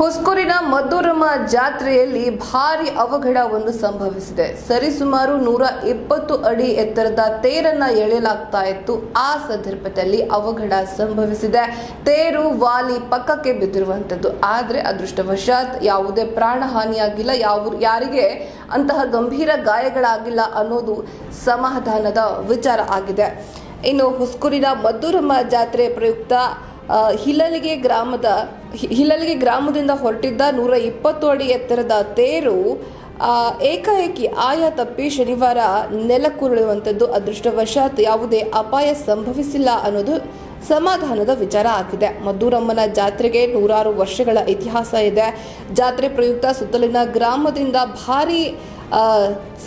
ಹುಸ್ಕೂರಿನ ಮದ್ದೂರಮ್ಮ ಜಾತ್ರೆಯಲ್ಲಿ ಭಾರಿ ಒಂದು ಸಂಭವಿಸಿದೆ. ಸರಿಸುಮಾರು ನೂರ ಇಪ್ಪತ್ತು ಅಡಿ ಎತ್ತರದ ತೇರನ್ನ ಎಳೆಯಲಾಗ್ತಾ ಇತ್ತು. ಆ ಸಂದರ್ಭದಲ್ಲಿ ಅವಘಡ ಸಂಭವಿಸಿದೆ. ತೇರು ವಾಲಿ ಪಕ್ಕಕ್ಕೆ ಬಿದ್ದಿರುವಂತದ್ದು. ಆದ್ರೆ ಅದೃಷ್ಟವಶಾತ್ ಯಾವುದೇ ಪ್ರಾಣ ಹಾನಿಯಾಗಿಲ್ಲ ಯಾವ ಯಾರಿಗೆ ಅಂತಹ ಗಂಭೀರ ಗಾಯಗಳಾಗಿಲ್ಲ ಅನ್ನೋದು ಸಮಾಧಾನದ ವಿಚಾರ ಆಗಿದೆ. ಇನ್ನು ಹುಸ್ಕೂರಿನ ಮದ್ದೂರಮ್ಮ ಜಾತ್ರೆ ಪ್ರಯುಕ್ತ ಹಿಲಲಿಗೆ ಗ್ರಾಮದ ಹಿಲಲಿಗೆ ಗ್ರಾಮದಿಂದ ಹೊರಟಿದ್ದ ನೂರ ಇಪ್ಪತ್ತು ಅಡಿ ಎತ್ತರದ ತೇರು ಏಕಾಏಕಿ ಆಯ ತಪ್ಪಿ ಶನಿವಾರ ನೆಲಕ್ಕುರುಳುವಂಥದ್ದು ಅದೃಷ್ಟವಶಾತ್ ಯಾವುದೇ ಅಪಾಯ ಸಂಭವಿಸಿಲ್ಲ ಅನ್ನೋದು ಸಮಾಧಾನದ ವಿಚಾರ ಆಗಿದೆ. ಮದ್ದೂರಮ್ಮನ ಜಾತ್ರೆಗೆ ನೂರಾರು ವರ್ಷಗಳ ಇತಿಹಾಸ ಇದೆ. ಜಾತ್ರೆ ಪ್ರಯುಕ್ತ ಸುತ್ತಲಿನ ಗ್ರಾಮದಿಂದ ಭಾರಿ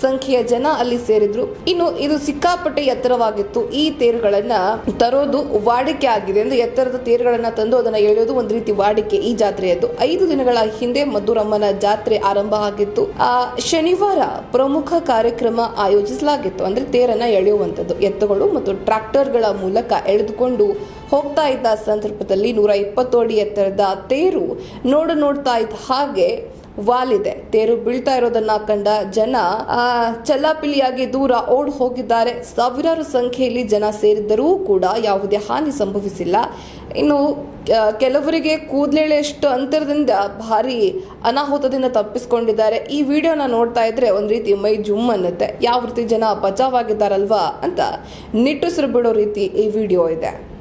ಸಂಖ್ಯೆಯ ಜನ ಅಲ್ಲಿ ಸೇರಿದ್ರು. ಇನ್ನು ಇದು ಸಿಕ್ಕಾಪಟ್ಟೆ ಎತ್ತರವಾಗಿತ್ತು. ಈ ತೇರುಗಳನ್ನ ತರೋದು ವಾಡಿಕೆ ಆಗಿದೆ ಅಂದ್ರೆ ಎತ್ತರದ ತೇರುಗಳನ್ನ ತಂದು ಅದನ್ನ ಎಳೆಯೋದು ಒಂದು ರೀತಿ ವಾಡಿಕೆ ಈ ಜಾತ್ರೆಯದ್ದು. ಐದು ದಿನಗಳ ಹಿಂದೆ ಮಧುರಮ್ಮನ ಜಾತ್ರೆ ಆರಂಭ ಆಗಿತ್ತು. ಆ, ಶನಿವಾರ ಪ್ರಮುಖ ಕಾರ್ಯಕ್ರಮ ಆಯೋಜಿಸಲಾಗಿತ್ತು. ಅಂದ್ರೆ ತೇರನ್ನ ಎಳೆಯುವಂಥದ್ದು. ಎತ್ತುಗಳು ಮತ್ತು ಟ್ರಾಕ್ಟರ್ಗಳ ಮೂಲಕ ಎಳೆದುಕೊಂಡು ಹೋಗ್ತಾ ಇದ್ದ ಸಂದರ್ಭದಲ್ಲಿ ನೂರ ಇಪ್ಪತ್ತು ಅಡಿ ಎತ್ತರದ ತೇರು ನೋಡು ನೋಡ್ತಾ ಇದ್ದ ಹಾಗೆ ವಾಲಿದೆ. ತೇರು ಬೀಳ್ತಾ ಇರೋದನ್ನ ಕಂಡ ಜನ ಆ, ಚಲ್ಲಾಪಿಲಿಯಾಗಿ ದೂರ ಓಡ್ ಹೋಗಿದ್ದಾರೆ. ಸಾವಿರಾರು ಸಂಖ್ಯೆಯಲ್ಲಿ ಜನ ಸೇರಿದ್ದರೂ ಕೂಡ ಯಾವುದೇ ಹಾನಿ ಸಂಭವಿಸಿಲ್ಲ. ಇನ್ನು ಕೆಲವರಿಗೆ ಕೂದಲೆಳೆಯಷ್ಟು ಅಂತರದಿಂದ ಭಾರಿ ಅನಾಹುತದಿಂದ ತಪ್ಪಿಸ್ಕೊಂಡಿದ್ದಾರೆ. ಈ ವಿಡಿಯೋನ ನೋಡ್ತಾ ಇದ್ರೆ ಒಂದ್ ರೀತಿ ಮೈ ಜುಮ್ ಅನ್ನತ್ತೆ. ಯಾವ ರೀತಿ ಜನ ಬಚಾವಾಗಿದ್ದಾರಲ್ವಾ ಅಂತ ನಿಟ್ಟುಸಿರು ಬಿಡೋ ರೀತಿ ಈ ವಿಡಿಯೋ ಇದೆ.